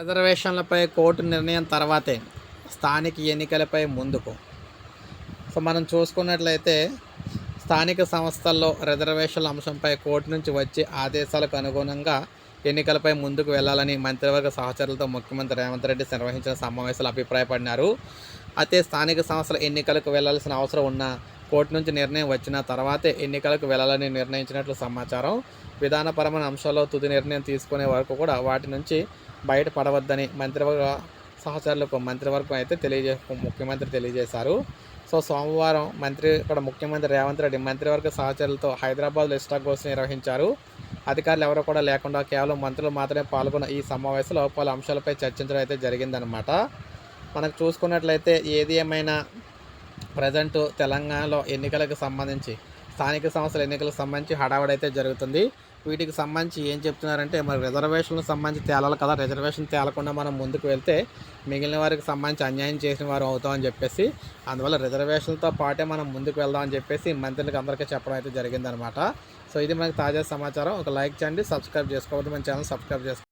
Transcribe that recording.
రిజర్వేషన్లపై court నిర్ణయం తర్వాతే స్థానిక ఎన్నికలపై ముందుకు. సో మనం చూసుకున్నట్లయితే స్థానిక సంస్థల్లో రిజర్వేషన్ల అంశంపై కోర్టు నుంచి వచ్చే ఆదేశాలకు అనుగుణంగా ఎన్నికలపై ముందుకు వెళ్ళాలని మంత్రివర్గ సహచరులతో ముఖ్యమంత్రి రేవంత్ రెడ్డి నిర్వహించిన సమావేశాలు అభిప్రాయపడినారు. అయితే స్థానిక సంస్థల ఎన్నికలకు వెళ్ళాల్సిన అవసరం ఉన్న కోర్టు నుంచి నిర్ణయం వచ్చిన తర్వాతే ఎన్నికలకు వెళ్ళాలని నిర్ణయించినట్లు సమాచారం. విధానపరమైన అంశాల్లో తుది నిర్ణయం తీసుకునే వరకు కూడా వాటి నుంచి బయటపడవద్దని మంత్రివర్గ సహచరులకు మంత్రివర్గం అయితే తెలియజే ముఖ్యమంత్రి తెలియజేశారు. సో సోమవారం మంత్రి ఇక్కడ ముఖ్యమంత్రి రేవంత్ రెడ్డి మంత్రివర్గ సహచరులతో హైదరాబాద్లో ఇష్టాగోష్ఠి నిర్వహించారు. అధికారులు ఎవరు కూడా లేకుండా కేవలం మంత్రులు మాత్రమే పాల్గొన్న ఈ సమావేశంలో పలు అంశాలపై చర్చించడం అయితే జరిగిందనమాట మనకు చూసుకున్నట్లయితే ఏది ఏమైనా ప్రజెంట్ తెలంగాణలో ఎన్నికలకు సంబంధించి స్థానిక సంస్థల ఎన్నికలకు సంబంధించి హడావడైతే జరుగుతుంది. వీటికి సంబంధించి ఏం చెప్తున్నారంటే మరి రిజర్వేషన్లకు సంబంధించి తేలాలి కదా రిజర్వేషన్ తేలకుండా మనం ముందుకు వెళ్తే మిగిలిన వారికి సంబంధించి అన్యాయం చేసిన వారు అవుతామని చెప్పేసి అందువల్ల రిజర్వేషన్లతో పాటే మనం ముందుకు వెళ్దామని చెప్పేసి మంత్రులకు అందరికీ చెప్పడం అయితే జరిగిందనమాట. సో ఇది మనకి తాజా సమాచారం. ఒక లైక్ చేయండి సబ్స్క్రైబ్ చేసుకోవద్దు. మన ఛానల్ సబ్స్క్రైబ్ చేసుకోండి